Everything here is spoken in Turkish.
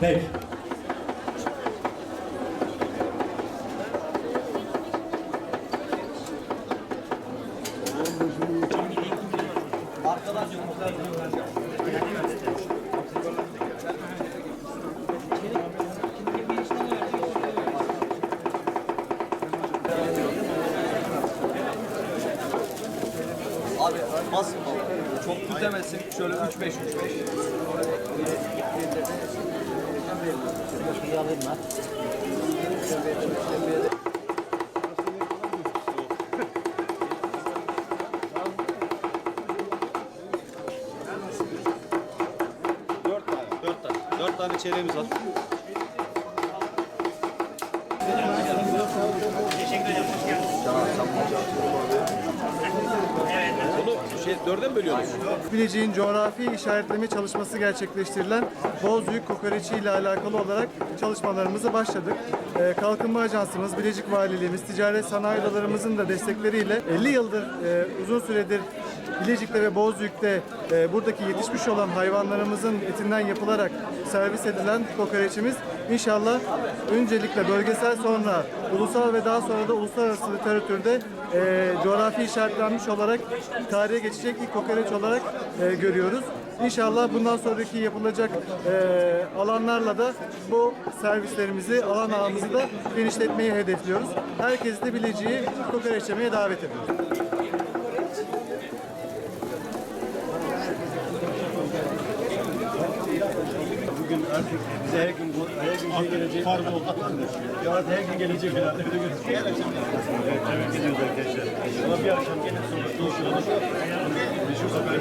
Peki. Abi basın Çok tutemezsin. Şöyle 3-5 3-5. Dört tane. Dört tane. Dört tane çeyreğimiz var. Bunu şey dörde mi bölüyorsunuz? Bilecik'in coğrafi işaretleme çalışması gerçekleştirilen Bozüyük kokoreçi ile alakalı olarak çalışmalarımızı başladık. Ee, Kalkınma Ajansımız, Bilecik Valiliğimiz, ticaret sanayi odalarımızın da destekleriyle 50 yıldır e, uzun süredir Bilecik'te ve Bozüyük'te e, buradaki yetişmiş olan hayvanlarımızın etinden yapılarak servis edilen kokoreçimiz inşallah öncelikle bölgesel sonra ulusal ve daha sonra da uluslararası literatürde e, coğrafi işaretlenmiş olarak tarihe geçecek ilk kokoreç olarak e, görüyoruz. İnşallah bundan sonraki yapılacak e, alanlarla da bu servislerimizi, alan ağımızı da genişletmeyi hedefliyoruz. Herkesi de bileceği kokoreç yemeye davet ediyoruz. Artık bize her gün her gün şey gelecek. Fark oldu. Ya artık her gün gelecek herhalde. Öyle gözüküyor. Evet, tebrik ediyoruz arkadaşlar. Ama bir akşam gelin sonra. Şu sefer